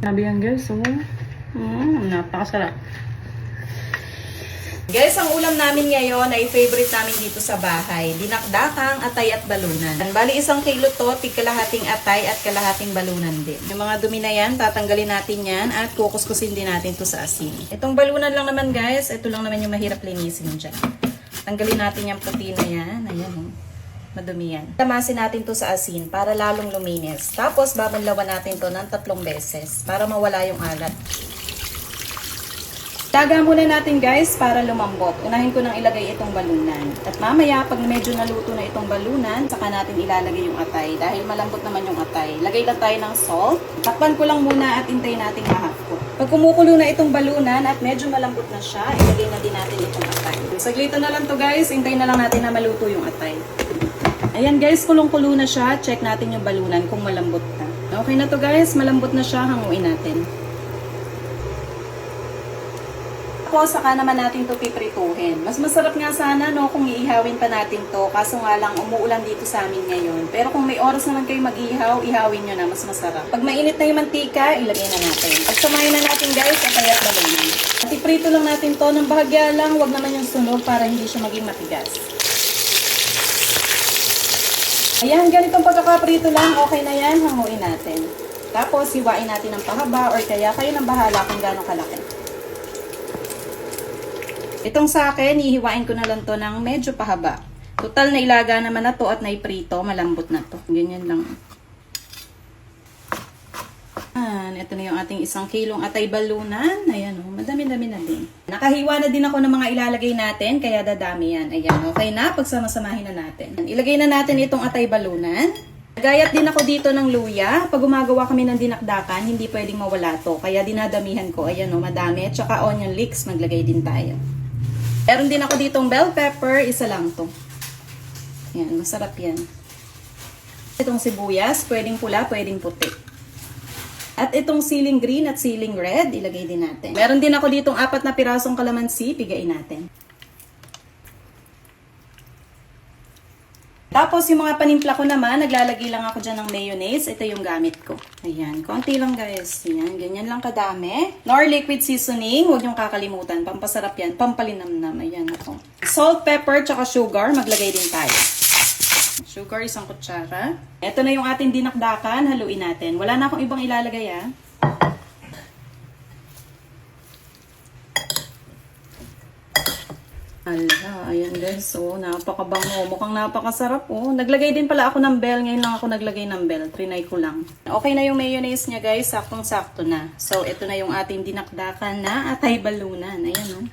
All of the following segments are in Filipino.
Grabe yan guys, oh. Mm, napakasarap. Guys, ang ulam namin ngayon ay favorite namin dito sa bahay. Dinakdakang atay at balunan. Bali, isang kilo to, tig kalahating atay at kalahating balunan din. Yung mga dumi na yan, tatanggalin natin yan at kukuskusin din natin to sa asin. Itong balunan lang naman guys, ito lang naman yung mahirap linisin dyan. Tanggalin natin yung puti na yan. Ayan oh. Madumi yan. Tamasin natin to sa asin para lalong luminis. Tapos, babanlawan natin to ng tatlong beses para mawala yung alat. Daga muna natin guys para lumambot. Unahin ko nang ilagay itong balunan. At mamaya, pag medyo naluto na itong balunan, saka natin ilalagay yung atay. Dahil malambot naman yung atay. Lagay lang tayo ng salt. Takpan ko lang muna at hintayin natin ma-half cook. Pag kumukulo na itong balunan at medyo malambot na siya, ilagay na din natin itong atay. Saglito na lang to guys. Hintayin na lang natin na maluto yung atay. Ayan guys, kulong-kulo na siya. Check natin yung balunan kung malambot na. Okay na to guys. Malambot na siya. Hanguin natin. Tapos, saka naman natin to piprituhin. Mas masarap nga sana, no, kung iihawin pa natin to. Kaso nga lang, umuulan dito sa amin ngayon. Pero kung may oras naman kayo mag-ihaw, ihawin nyo na, mas masarap. Pag mainit na yung mantika, ilagay na natin. Pag na natin, guys, at at balunan. At iprito lang natin to ng bahagya lang, wag naman yung sunog para hindi siya maging matigas. Ayan, ganitong pagkakaprito lang, okay na yan, hanguin natin. Tapos, hiwain natin ng pahaba or kaya kayo nang bahala kung gano'ng kalaki. Itong sa akin, ihiwain ko na lang to ng medyo pahaba. Total na ilaga naman na to at naiprito, malambot na to. Ganyan lang. Ayan, ito na yung ating isang kilong atay balunan. Ayan o, madami-dami na din. Nakahiwa na din ako ng mga ilalagay natin, kaya dadami yan. Ayan, okay na, pagsama-samahin na natin. Ilagay na natin itong atay balunan. Gayat din ako dito ng luya. Pag gumagawa kami ng dinakdakan, hindi pwedeng mawala to. Kaya dinadamihan ko. Ayan o, madami. Tsaka onion leeks, maglagay din tayo. Meron din ako ditong bell pepper, isa lang to. Yan, masarap yan. Itong sibuyas, pwedeng pula, pwedeng puti. At itong siling green at siling red, ilagay din natin. Meron din ako ditong apat na pirasong kalamansi, pigain natin. Tapos yung mga panimpla ko naman, naglalagay lang ako dyan ng mayonnaise. Ito yung gamit ko. Ayan, konti lang guys. Ayan, ganyan lang kadami. Nor liquid seasoning, huwag yung kakalimutan. Pampasarap yan, pampalinamnam. Ayan ako. Salt, pepper, tsaka sugar, maglagay din tayo. Sugar, isang kutsara. Ito na yung ating dinakdakan, haluin natin. Wala na akong ibang ilalagay ah. Ala, ayan guys. So, napakabango. Mukhang napakasarap oh. Naglagay din pala ako ng bell. Ngayon lang ako naglagay ng bell. Trinay ko lang. Okay na yung mayonnaise niya guys. Saktong-sakto na. So, ito na yung ating dinakdakan na atay balunan. Ayan oh.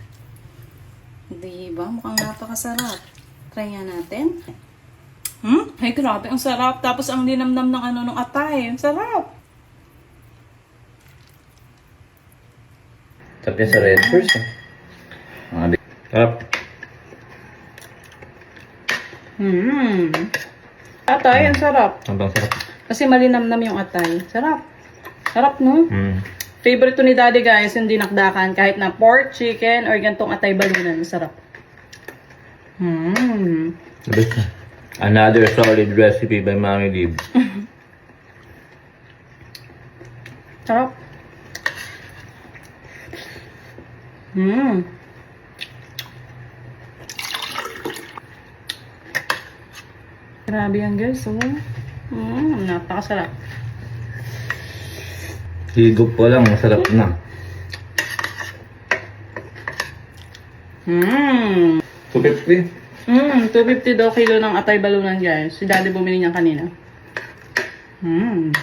Diba? Mukhang napakasarap. Try nga natin. Hmm? Ay, grabe. Ang sarap. Tapos ang linamnam ng ano ng atay. Ang sarap. Sarap niya sa red first. Eh. Mga di- Sarap. Hmm. Atay, ang sarap. Sobrang sarap. Kasi malinamnam yung atay. Sarap. Sarap, no? Mm. Favorite to ni daddy guys, yung dinakdakan. Kahit na pork, chicken, or gantong atay balunan. Sarap. Hmm. Best na. Another solid recipe by Mami Lib. Sarap. Hmm. Grabe yan guys, oh. Hmm, napakasarap. Higop pa lang, masarap na. Hmm. 250. Hmm, 250 daw kilo ng atay balunan guys. Si daddy bumili niyan kanina. Hmm.